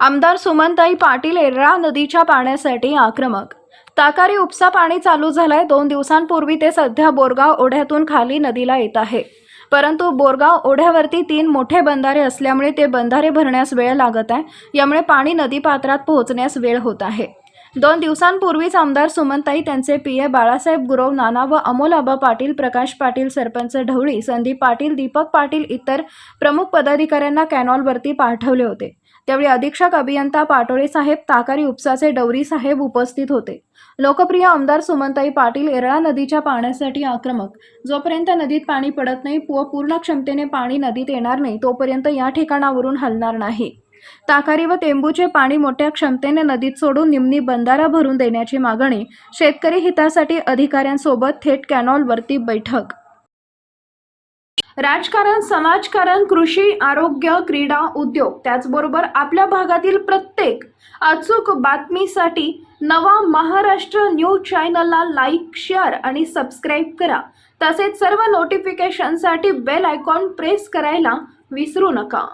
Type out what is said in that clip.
आमदार सुमनताई पाटील एरळा नदीच्या पाण्यासाठी आक्रमक. ताकारी उपसा पाणी चालू झालंय. दोन दिवसांपूर्वी ते सध्या बोरगाव ओढ्यातून खाली नदीला येत आहे. परंतु बोरगाव ओढ्यावरती तीन मोठे बंधारे असल्यामुळे ते बंधारे भरण्यास वेळ लागत आहे. यामुळे पाणी नदीपात्रात पोहोचण्यास वेळ होत आहे. दोन दिवसांपूर्वीच आमदार सुमनताई त्यांचे पीए बाळासाहेब गुरव नाना व अमोलाबा पाटील प्रकाश पाटील सरपंच ढवळी संदीप पाटील दीपक पाटील इतर प्रमुख पदाधिकाऱ्यांना कॅनॉलवरती पाठवले होते. त्यावेळी अधीक्षक अभियंता पाटोळे साहेब ताकारी उपसाचे डवरी साहेब उपस्थित होते. लोकप्रिय आमदार सुमनताई पाटील एरळा नदीच्या पाण्यासाठी आक्रमक. जोपर्यंत नदीत पाणी पडत नाही व पूर्ण क्षमतेने पाणी नदीत येणार नाही तोपर्यंत या ठिकाणावरून हलणार नाही. ताकारी व तेंबूचे पाणी मोठ्या क्षमतेने नदीत सोडून निम्नी बंधारा भरून देण्याची मागणी शेतकरी हितासाठी अधिकाऱ्यांसोबत थेट कॅनॉलवरती बैठक. राजकारण समाजकारण कृषी आरोग्य क्रीडा उद्योग त्याचबरोबर आपल्या भागातील प्रत्येक अचूक बातमीसाठी नवा महाराष्ट्र न्यूज चॅनलला लाईक शेअर आणि सबस्क्राईब करा. तसेच सर्व नोटिफिकेशनसाठी बेल आयकॉन प्रेस करायला विसरू नका.